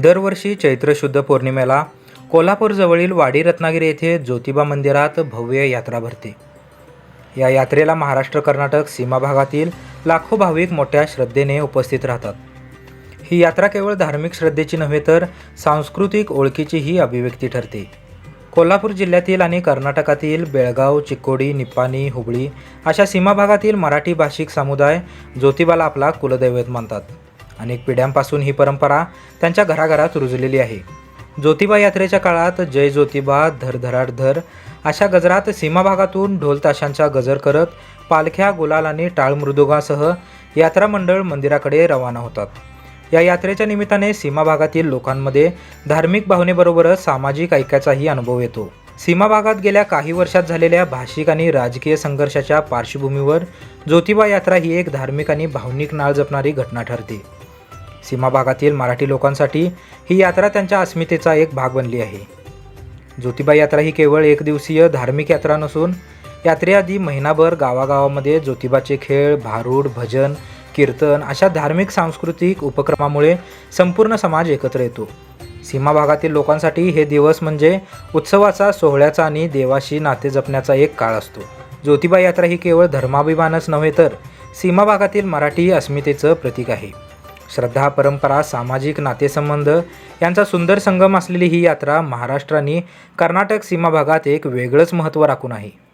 दरवर्षी चैत्र शुद्ध पौर्णिमेला कोल्हापूरजवळील वाडी रत्नागिरी येथे ज्योतिबा मंदिरात भव्य यात्रा भरते. या यात्रेला महाराष्ट्र कर्नाटक सीमा भागातील लाखो भाविक मोठ्या श्रद्धेने उपस्थित राहतात. ही यात्रा केवळ धार्मिक श्रद्धेची नव्हे तर सांस्कृतिक ओळखीचीही अभिव्यक्ती ठरते. कोल्हापूर जिल्ह्यातील आणि कर्नाटकातील बेळगाव चिक्कोडी निपाणी हुबळी अशा सीमा भागातील मराठी भाषिक समुदाय ज्योतिबाला आपला कुलदैवत मानतात. अनेक पिढ्यांपासून ही परंपरा त्यांच्या घराघरात रुजलेली आहे. ज्योतिबा यात्रेच्या काळात जय ज्योतिबा धरधराट धर अशा गजरात सीमाभागातून ढोलताशांचा गजर करत पालख्या गुलाल आणि टाळ मृदुगासह यात्रा मंडळ मंदिराकडे रवाना होतात. या यात्रेच्या निमित्ताने सीमा भागातील लोकांमध्ये धार्मिक भावनेबरोबरच सामाजिक ऐक्याचाही अनुभव येतो. सीमा भागात गेल्या काही वर्षात झालेल्या भाषिक आणि राजकीय संघर्षाच्या पार्श्वभूमीवर ज्योतिबा यात्रा ही एक धार्मिक आणि भावनिक नाळ जपणारी घटना ठरते. सीमा भागातील मराठी लोकांसाठी ही यात्रा त्यांच्या अस्मितेचा एक भाग बनली आहे. ज्योतिबा यात्रा ही केवळ एक दिवसीय धार्मिक यात्रा नसून यात्रेआधी महिनाभर गावागावामध्ये ज्योतिबाचे खेळ भारूड भजन कीर्तन अशा धार्मिक सांस्कृतिक उपक्रमामुळे संपूर्ण समाज एकत्र येतो. सीमा भागातील लोकांसाठी हे दिवस म्हणजे उत्सवाचा सोहळ्याचा आणि देवाशी नाते जपण्याचा एक काळ असतो. ज्योतिबा यात्रा ही केवळ धर्माभिमानच नव्हे तर सीमा भागातील मराठी अस्मितेचं प्रतीक आहे. श्रद्धा परंपरा सामाजिक नातेसंबंध यांचा सुंदर संगम असलेली ही यात्रा महाराष्ट्र आणि कर्नाटक सीमाभागात एक वेगळंच महत्त्व राखून आहे.